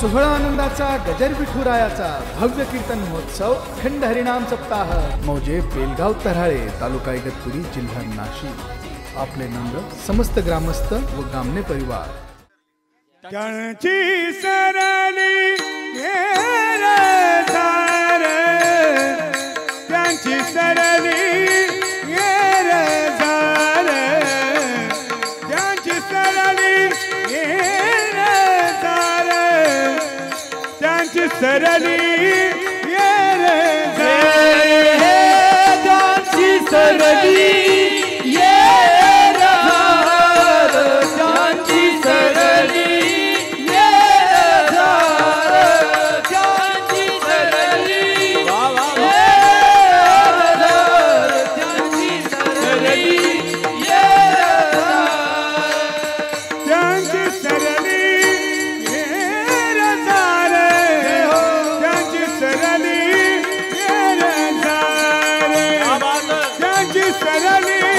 सोहळा आनंदाचा गजर विठुरायाचा भव्य कीर्तन महोत्सव खंड हरिणाम सप्ताह. मौजे बेलगाव तऱ्हाळे तालुका इगतपुरी जिल्हा नाशिक. आपले नम्र समस्त ग्रामस्थ व गामने परिवार. त्यांची सरली त्यांची सरली सरली घेर झार सरली। त्यांची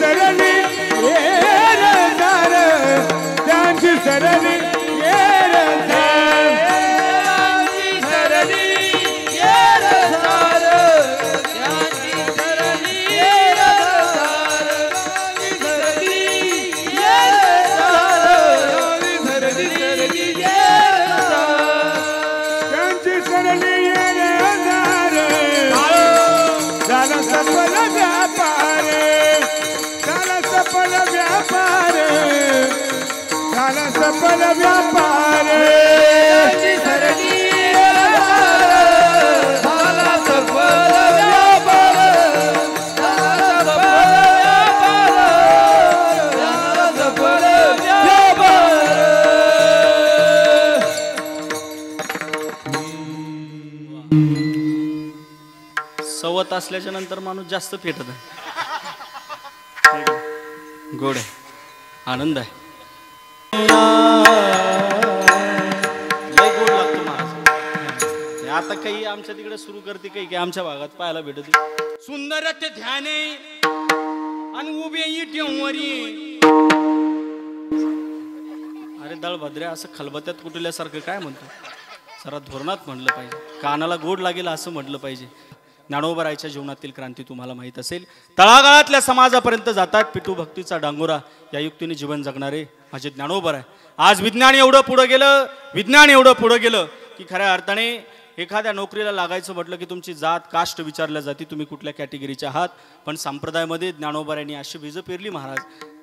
त्यांची असल्याच्या नंतर माणूस जास्त पेटत आहे. गोड आहे. आनंद आहे. लय गोड लागतो महाराज आता काही आमच्या तिकडे सुरू करते काही काही आमच्या भागात पाहायला भेटत सुंदर ते ध्याने आणि उभे इटेवरी अरे दळभद्रे असं खलबत्यात कुटल्यासारखं काय म्हणतो? जरा धोरणात म्हटलं पाहिजे. कानाला गोड लागेल असं म्हटलं पाहिजे. ज्ञानोबरायच्या जीवनातील क्रांती तुम्हाला माहीत असेल. तळागाळातल्या समाजापर्यंत जातात. पिटू भक्तीचा डांगोरा या युक्तीने जीवन जगणारे माझे ज्ञानोबर आहे आज विज्ञान एवढं पुढं गेलं विज्ञान एवढं पुढं गेलं की खऱ्या अर्थाने एखाद्या नोकरीला लागायचं म्हटलं की तुमची जात कास्ट विचारल्या जाते तुम्ही कुठल्या कॅटेगरीचे आहात. पण संप्रदायामध्ये ज्ञानोबर यांनी अशी बीज पेरली महाराज.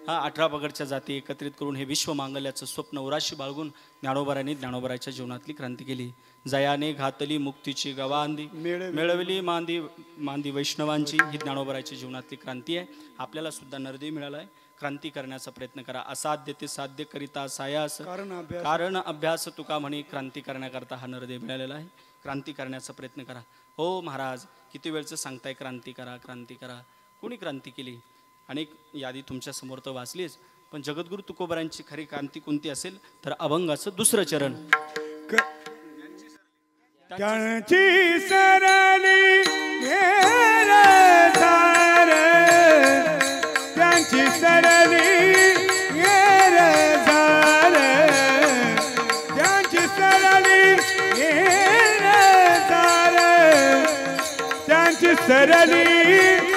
हा अठरा पगडच्या जाती एकत्रित करून हे विश्व मांगल्याचं स्वप्न उराशी बाळगून ज्ञानोबरांनी ज्ञानोबराच्या जीवनातली क्रांती केली. जयाने घातली मुक्तीची गवांदी मिळवली. मांदी मांदी वैष्णवांची. ही ज्ञानोबराच्या जीवनातली क्रांती आहे. आपल्याला सुद्धा नरदे मिळाला आहे क्रांती करण्याचा प्रयत्न करा. असाध्य ते साध्य करिता सायास. कारण अभ्यास. तुका म्हणे क्रांती करण्याकरता हा नरदे मिळालेला आहे. क्रांती करण्याचा प्रयत्न करा. हो महाराज किती वेळचं सांगताय क्रांती करा क्रांती करा. कोणी क्रांती केली? अनेक यादी तुमच्यासमोर तर वाचलीच. पण जगद्गुरु तुकोबरांची खरी क्रांती कोणती असेल? तर अभंगाचं दुसरं चरण. त्यांची सरली घेर त्यांची सरली घेर त्यांची सरली त्यांची सरली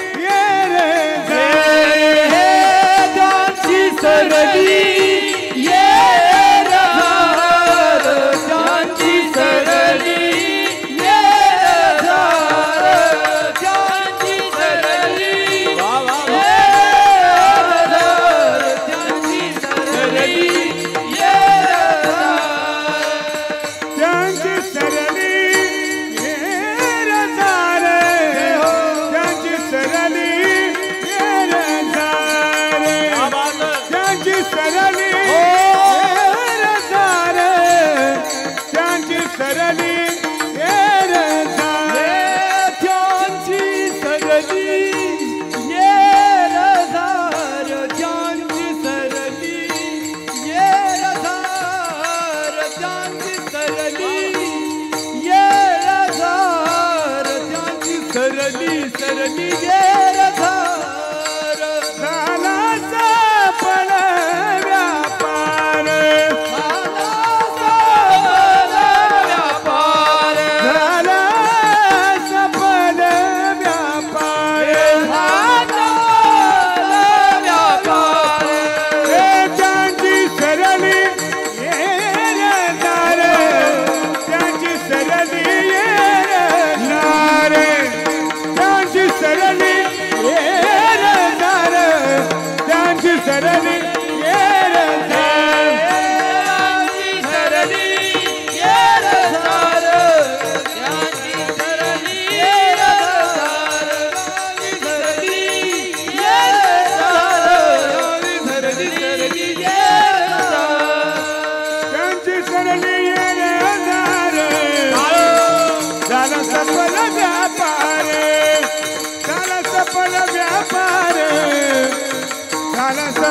sereni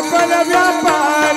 व्यापार